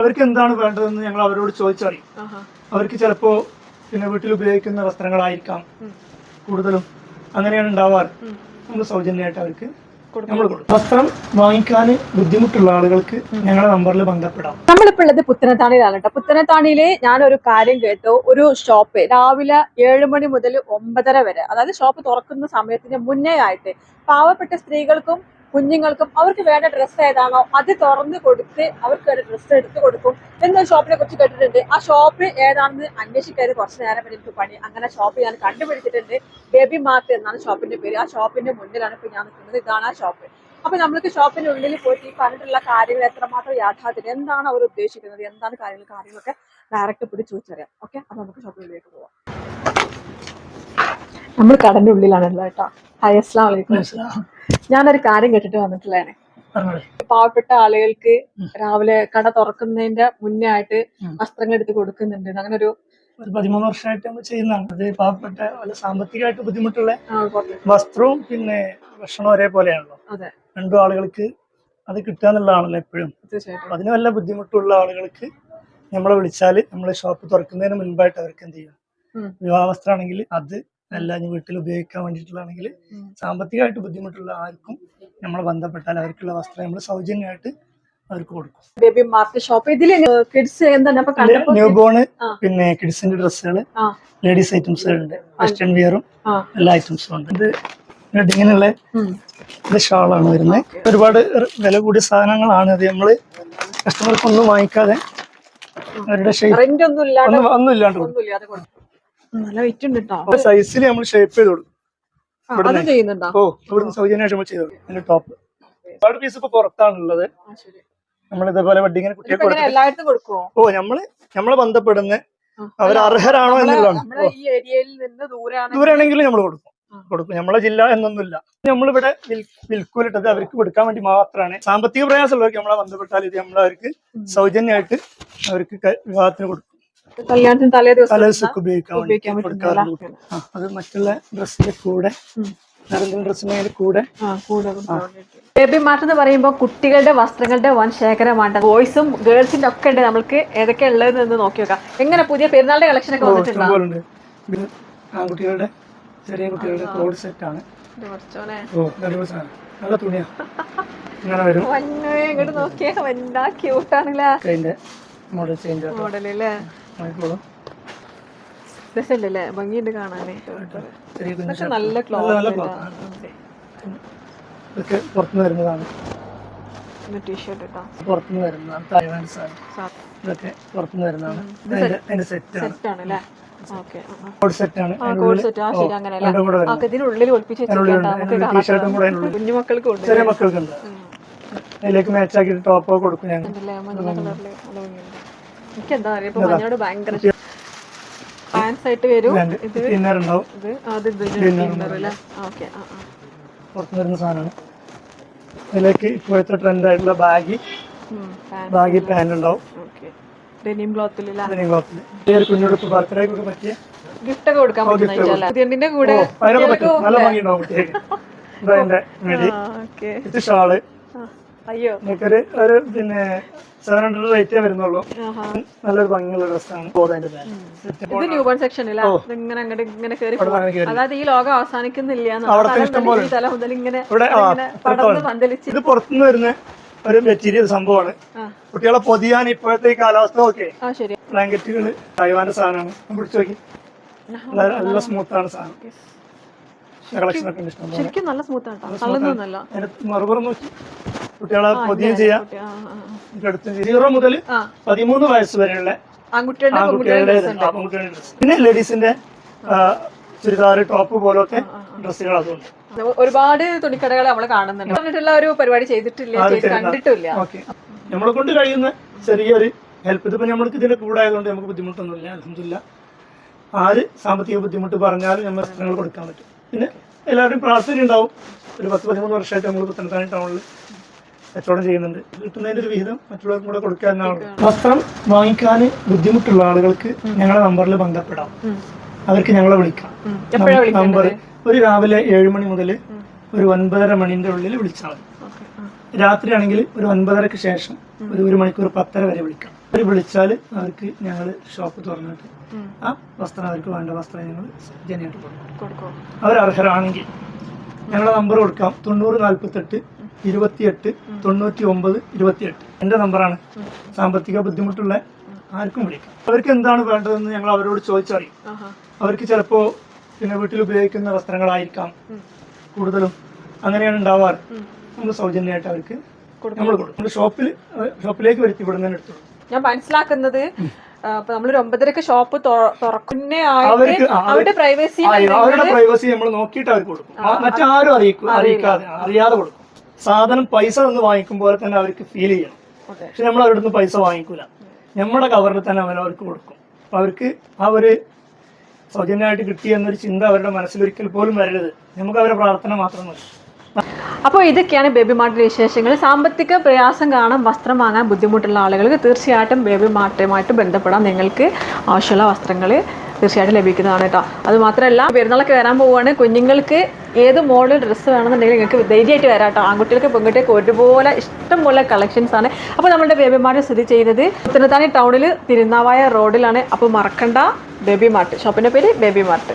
അവർക്ക് എന്താണ് വേണ്ടതെന്ന് ഞങ്ങൾ അവരോട് ചോദിച്ചറിയും. അവർക്ക് ചിലപ്പോ പിന്നെ വീട്ടിൽ ഉപയോഗിക്കുന്ന വസ്ത്രങ്ങളായിരിക്കാം കൂടുതലും അങ്ങനെയാണ് ഉണ്ടാവാറ്. നമ്മൾ സൗജന്യമായിട്ട് അവർക്ക് കൊടുക്കും. വസ്ത്രം വാങ്ങിക്കാൻ ബുദ്ധിമുട്ടുള്ള ആളുകൾക്ക് ഞങ്ങളുടെ നമ്പറിൽ ബന്ധപ്പെടാം. നമ്മളിപ്പോ ഉള്ളത് പുത്തനത്താണിയിലാണ് കേട്ടോ. പുത്തനത്താണിയിലെ ഞാനൊരു കാര്യം കേട്ടു. ഒരു ഷോപ്പ് രാവിലെ ഏഴ് മണി മുതൽ ഒമ്പതര വരെ അതായത് ഷോപ്പ് തുറക്കുന്ന സമയത്തിന് മുന്നേ ആയിട്ട് പാവപ്പെട്ട സ്ത്രീകൾക്കും കുഞ്ഞുങ്ങൾക്കും അവർക്ക് വേണ്ട ഡ്രസ്സ് ഏതാണോ അത് തുറന്ന് കൊടുത്ത് അവർക്ക് വേണ്ട ഡ്രസ്സ് എടുത്ത് കൊടുക്കും എന്നൊരു ഷോപ്പിനെ കുറിച്ച് കേട്ടിട്ടുണ്ട്. ആ ഷോപ്പ് ഏതാണെന്ന് അന്വേഷിക്കാൻ കുറച്ച് നേരം വരെ എനിക്ക് പണി. അങ്ങനെ ഷോപ്പ് ഞാൻ കണ്ടുപിടിച്ചിട്ടുണ്ട്. ബേബി മാർട്ട് എന്നാണ് ഷോപ്പിന്റെ പേര്. ആ ഷോപ്പിന്റെ മുന്നിലാണ് ഇപ്പൊ ഞാൻ നിൽക്കുന്നത്. ഇതാണ് ആ ഷോപ്പ്. അപ്പൊ നമ്മൾക്ക് ഷോപ്പിന്റെ ഉള്ളിൽ പോയിട്ട് ഈ പറഞ്ഞിട്ടുള്ള കാര്യങ്ങൾ എത്രമാത്രം യാഥാർത്ഥ്യം എന്താണ് അവർ ഉദ്ദേശിക്കുന്നത്? എന്താണ് കാര്യങ്ങൾ കാര്യങ്ങളൊക്കെ ഡയറക്റ്റ് പിടിച്ചു ചോദിച്ചറിയാം. ഓക്കെ അപ്പൊ നമുക്ക് ഷോപ്പിനുള്ളിലേക്ക് പോവാം. നമ്മൾ കടന്റെ ഉള്ളിലാണല്ലോ കേട്ടോ. ഹൈ അസ്ലാം വലൈക്കും ഞാനൊരു കാര്യം കേട്ടിട്ട് വന്നിട്ടുള്ളതാണ് പാവപ്പെട്ട ആളുകൾക്ക് രാവിലെ കട തുറക്കുന്നതിന്റെ മുന്നേ ആയിട്ട് വസ്ത്രങ്ങൾ എടുത്ത് കൊടുക്കുന്നുണ്ട്. അങ്ങനെ ഒരു ഒരു പതിമൂന്ന് വർഷമായിട്ട് നമ്മൾ ചെയ്യുന്നതാണ്. അത് പാവപ്പെട്ട വല്ല സാമ്പത്തികമായിട്ട് ബുദ്ധിമുട്ടുള്ള വസ്ത്രവും പിന്നെ ഭക്ഷണവും ഒരേപോലെയാണല്ലോ. രണ്ടു ആളുകൾക്ക് അത് കിട്ടുക എന്നുള്ളതാണല്ലോ എപ്പോഴും. തീർച്ചയായിട്ടും. അതിന് വല്ല ബുദ്ധിമുട്ടുള്ള ആളുകൾക്ക് നമ്മളെ വിളിച്ചാൽ നമ്മൾ ഷോപ്പ് തുറക്കുന്നതിന് മുൻപായിട്ട് അവർക്ക് എന്ത് ചെയ്യും. വിവാഹ വസ്ത്രമാണെങ്കിൽ അത് അല്ല ഇനി വീട്ടിൽ ഉപയോഗിക്കാൻ വേണ്ടിയിട്ടുള്ളതാണെങ്കിൽ സാമ്പത്തികമായിട്ട് ബുദ്ധിമുട്ടുള്ള ആർക്കും നമ്മളെ ബന്ധപ്പെട്ടാൽ അവർക്കുള്ള വസ്ത്രം നമ്മൾ സൗജന്യമായിട്ട് അവർക്ക് കൊടുക്കും. Baby mart shop kids new born പിന്നെ കിഡ്സിന്റെ ഡ്രസ്സുകൾ ലേഡീസ് ഐറ്റംസുകൾ ഉണ്ട് വെസ്റ്റേൺ വിയറും എല്ലാ ഐറ്റംസും ഉണ്ട്. ഇത് ഇങ്ങനെയുള്ള. ഇത് ഷാളാണ് വരുന്നത്. ഒരുപാട് വില കൂടിയ സാധനങ്ങളാണ് അത് നമ്മൾ കസ്റ്റമർക്കൊന്നും വാങ്ങിക്കാതെ അവരുടെ ഒന്നും ഇല്ലാണ്ട് കൊടുക്കും. നല്ല വെയിറ്റ് ഉണ്ട് കേട്ടോ സൈസിൽ നമ്മൾ ഷേപ്പ് ചെയ്ത് കൊടുക്കും അതും ചെയ്യുന്നുണ്ടോ? ഓ ഇവിടുന്ന് സൗജന്യമായിട്ട് നമ്മൾ ചെയ്ത് അതിന്റെ ടോപ്പ് ഒരുപാട് പീസ് ഇപ്പൊ പുറത്താണുള്ളത്. നമ്മൾ ഇതേപോലെ വെഡിങ്ങിന് കുട്ടികൾക്ക് കൊടുക്കും ഓ നമ്മൾ നമ്മളെ ബന്ധപ്പെടുന്ന അവർ അർഹരാണോ എന്നുള്ളതാണ്. ദൂരാണെങ്കിലും നമ്മൾ കൊടുക്കും. കൊടുക്കും. നമ്മളെ ജില്ല എന്നൊന്നുമില്ല. നമ്മളിവിടെ വിൽക്കൂലിട്ടത് അവർക്ക് കൊടുക്കാൻ വേണ്ടി മാത്രമാണ്. സാമ്പത്തിക പ്രയാസമുള്ളവർക്ക് നമ്മളെ ബന്ധപ്പെട്ടാൽ ഇത് നമ്മളവർക്ക് സൗജന്യമായിട്ട് അവർക്ക് വിവാഹത്തിന് കൊടുക്കും. കല്യാണത്തിന് തലേ ദിവസം ഉപയോഗിക്കാൻ കൊടുക്കാറുണ്ട്. അത് മറ്റുള്ള ഡ്രസ്സിന്റെ കൂടെ ഡ്രസ്സിന്റെ കൂടെ. കൂടെ ബേബി മാർട്ട് എന്ന് പറയുമ്പോൾ കുട്ടികളുടെ വസ്ത്രങ്ങളുടെ വൻ ശേഖരമാണ്. ബോയ്സും ഗേൾസിന്റെ ഒക്കെ ഉണ്ട് നമ്മൾക്ക് ഏതൊക്കെ ഉള്ളത് എന്ന് നോക്കി നോക്കാം. എങ്ങനെ പുതിയ പെരുന്നാളിന്റെ കളക്ഷൻ ഒക്കെ വന്നിട്ടുണ്ട്? ആൺകുട്ടികളുടെ ചെറിയ കുട്ടികളുടെ കോഡ് സെറ്റ് ആണ്. ഓ നല്ല സാധനം നല്ല തുണിയാ. ഇങ്ങനെ വരും. ഇങ്ങോട്ട് നോക്കിയാ. വന്നാ ക്യൂട്ടാണല്ലേ മോഡൽ ചേഞ്ച് മോഡൽ മോഡലല്ലേ രസമുണ്ടല്ലേ ഭംഗിയുണ്ട് കാണാനേ. നല്ല ക്ലോത്ത് പുറത്തുനിന്ന് വരുന്നതാണ്. ടീഷർട്ട് പുറത്തുനിന്ന് വരുന്നതാണ്. തായ്വാൻസ് ആണ് ഇതൊക്കെ പുറത്തുനിന്ന് വരുന്നതാണ്. അതിന്റെ സെറ്റ് ആണ്. കുഞ്ഞുമക്കൾക്ക് അതിലേക്ക് മാച്ച് ആക്കിയിട്ട് ടോപ്പ് കൊടുക്കും ഞങ്ങൾ. എനിക്ക് എന്താ അറിയാം? ഇപ്പൊ മഞ്ഞോട് ഭയങ്കര പാൻസ് ആയിട്ട് വരും. ഇത് ഇന്നർ ഉണ്ടാവും. ഇത് ആ, ഇന്നർ അല്ലേ? ഓക്കെ ആ ആ. വരുന്ന സാധനമാണ്. അതിലേക്ക് ഇപ്പോഴത്തെ ട്രെൻഡ് ആയിട്ടുള്ള ബാഗി. ബാഗി പാന്റ് ഉണ്ടാവും. ഡെനിം ക്ലോത്തിലല്ലേ ഡെനിം ക്ലോത്തിൽ ഒരു കുഞ്ഞുടുപ്പ് ബർത്ത്ഡേക്കൊക്കെ പറ്റിയ ഗിഫ്റ്റ് ഒക്കെ കൊടുക്കാൻ പറ്റുന്ന കൂടെ നല്ല ഭംഗി ഉണ്ടാവും കുട്ടികൾക്ക്. ഷാൾ. അയ്യോ. ഒരു പിന്നെ സെവൻ ഹൺഡ്രഡ് റേറ്റേ വരുന്നുള്ളൂ. നല്ലൊരു ഭംഗിയുള്ള ഡ്രസ്സാണ് ഇത് ന്യൂ ബോൺ സെക്ഷനില്ല ഇങ്ങനെ അങ്ങോട്ട് ഇങ്ങനെ കയറി പോകും അതായത് ഈ ലോകം അവസാനിക്കുന്നില്ല. അവിടുത്തെ തല മുതൽ ഇങ്ങനെ ഇത് പുറത്തുനിന്ന് വരുന്ന ഒരു മെറ്റീരിയൽ സംഭവമാണ്. കുട്ടികളെ പൊതിയാൻ ഇപ്പോഴത്തെ ഈ കാലാവസ്ഥ ഓക്കെ ബ്ലാങ്കറ്റുകൾ തായ്വാന്റെ സാധനമാണ്. പിടിച്ചു നോക്കി. നല്ല നല്ല സ്മൂത്ത് ആണ് സാധനം കളക്ഷൻ ഒക്കെ ഇഷ്ടം ശരിക്കും നല്ല സ്മൂത്താണ് അതിന്റെ നോക്കി. കുട്ടികളെ പൊതിയും ചെയ്യാം. സീറോ മുതൽ പതിമൂന്ന് വയസ്സ് വരെയുള്ള ആൺകുട്ടികളുടെ ആൺകുട്ടികളുടെ ആൺകുട്ടികളുടെ ഡ്രസ് പിന്നെ ലേഡീസിന്റെ ചുരിദാർ ടോപ്പ് പോലൊക്കെ ഡ്രസ്സുകൾ അതുണ്ട്. ഒരുപാട് തുണിക്കടകൾ നമ്മൾ കാണുന്നുണ്ട്. പറഞ്ഞിട്ടുള്ള ഒരു പരിപാടി ചെയ്തിട്ടില്ല ചെയ്ത് കണ്ടിട്ടില്ല. ഓക്കെ. നമ്മളെ കൊണ്ട് കഴിയുന്ന ചെറിയൊരു ഹെൽപ്പ് ഇതിപ്പോ നമ്മൾക്ക് ഇതിന്റെ കൂടെ ആയതുകൊണ്ട് നമുക്ക് ബുദ്ധിമുട്ടൊന്നുമില്ല അലഹമില്ല ആര് സാമ്പത്തിക ബുദ്ധിമുട്ട് പറഞ്ഞാലും നമ്മൾ വസ്ത്രങ്ങൾ കൊടുക്കാൻ പറ്റും. പിന്നെ എല്ലാവരും പ്രാർത്ഥന ഉണ്ടാവും. ഒരു പത്ത് പതിമൂന്ന് വർഷമായിട്ട് നമ്മൾ പുത്തനത്താണി ടൗണിൽ കച്ചവടം ചെയ്യുന്നുണ്ട്. കിട്ടുന്നതിന്റെ ഒരു വിഹിതം മറ്റുള്ളവർക്കും കൂടെ കൊടുക്കുക എന്നാണ് വസ്ത്രം വാങ്ങിക്കാൻ ബുദ്ധിമുട്ടുള്ള ആളുകൾക്ക് ഞങ്ങളുടെ നമ്പറിൽ ബന്ധപ്പെടാം. അവർക്ക് ഞങ്ങളെ വിളിക്കാം. നമ്പർ ഒരു രാവിലെ ഏഴ് മണി മുതൽ ഒരു ഒൻപതര മണിന്റെ ഉള്ളിൽ വിളിച്ചാൽ രാത്രിയാണെങ്കിൽ ഒരു ഒൻപതരക്ക് ശേഷം ഒരു ഒരു മണിക്കൂർ പത്തര വരെ വിളിക്കാം. അവർ വിളിച്ചാൽ അവർക്ക് ഞങ്ങൾ ഷോപ്പ് തുറന്നിട്ട് ആ വസ്ത്രം അവർക്ക് വേണ്ട വസ്ത്രം ഞങ്ങൾ ജനിയായിട്ട് കൊടുക്കും. അവർ അർഹരാണെങ്കിൽ ഞങ്ങളുടെ നമ്പർ കൊടുക്കാം. തൊണ്ണൂറ് നാൽപ്പത്തെട്ട് ഇരുപത്തിയെട്ട് തൊണ്ണൂറ്റി ഒമ്പത് ഇരുപത്തിയെട്ട്. എന്റെ നമ്പറാണ്. സാമ്പത്തിക ബുദ്ധിമുട്ടുള്ള ആർക്കും വിളിക്കാം. അവർക്ക് എന്താണ് വേണ്ടതെന്ന് ഞങ്ങൾ അവരോട് ചോദിച്ചറിയും. അവർക്ക് ചിലപ്പോൾ പിന്നെ വീട്ടിൽ ഉപയോഗിക്കുന്ന വസ്ത്രങ്ങളായിരിക്കാം. കൂടുതലും അങ്ങനെയാണ് ഉണ്ടാവാറ്. നമ്മൾ സൗജന്യമായിട്ട് അവർക്ക് കൊടുക്കും. നമ്മൾ കൊടുക്കും. ഷോപ്പിൽ ഷോപ്പിലേക്ക് വരുത്തി വിടുന്നതിന് എടുത്തു ഞാൻ മനസ്സിലാക്കുന്നത് നമ്മളൊരു ഒമ്പതരക്ക് ഷോപ്പ് തുറക്കുന്നേ അവരുടെ പ്രൈവസി അവരുടെ പ്രൈവസി നമ്മൾ നോക്കിയിട്ട് അവർക്ക് കൊടുക്കും. മറ്റാരും അറിയിക്കും അറിയിക്കാതെ അറിയാതെ കൊടുക്കും. സാധനം പൈസ തന്ന് വാങ്ങിക്കുമ്പോൾ തന്നെ അവർക്ക് ഫീൽ ചെയ്യണം. പക്ഷെ നമ്മൾ അവരുടെ നിന്ന് പൈസ വാങ്ങിക്കൂല. നമ്മുടെ കവറിൽ തന്നെ അവൻ അവർക്ക് കൊടുക്കും. അപ്പൊ അവർക്ക് ആ ഒരു സൗജന്യമായിട്ട് കിട്ടി എന്നൊരു ചിന്ത അവരുടെ മനസ്സിൽ ഒരിക്കൽ പോലും വരരുത്. നമുക്ക് അവരുടെ പ്രാർത്ഥന മാത്രം മതി. അപ്പോൾ ഇതൊക്കെയാണ് ബേബി മാർട്ടിന്റെ വിശേഷങ്ങൾ. സാമ്പത്തിക പ്രയാസം കാണാൻ വസ്ത്രം വാങ്ങാൻ ബുദ്ധിമുട്ടുള്ള ആളുകൾക്ക് തീർച്ചയായിട്ടും ബേബി മാർട്ടുമായിട്ട് ബന്ധപ്പെടാം. നിങ്ങൾക്ക് ആവശ്യമുള്ള വസ്ത്രങ്ങൾ തീർച്ചയായിട്ടും ലഭിക്കുന്നതാണ് കേട്ടോ. അത് മാത്രമല്ല പെരുന്നാളൊക്കെ വരാൻ പോവുകയാണ്. കുഞ്ഞുങ്ങൾക്ക് ഏത് മോഡൽ ഡ്രസ്സ് വേണമെന്നുണ്ടെങ്കിൽ നിങ്ങൾക്ക് ധൈര്യമായിട്ട് വരാം കേട്ടോ. ആൺകുട്ടികൾക്ക് പെൺകുട്ടികൾക്ക് ഒരുപോലെ ഇഷ്ടംപോലെ കളക്ഷൻസ് ആണ്. അപ്പോൾ നമ്മുടെ ബേബിമാർ സ്ഥിതി ചെയ്യുന്നത് പുത്തനത്താണി ടൗണിൽ തിരുനാവായ റോഡിലാണ് അപ്പോൾ മറക്കണ്ട ബേബി മാർട്ട്. ഷോപ്പിന്റെ പേര് ബേബി മാർട്ട്.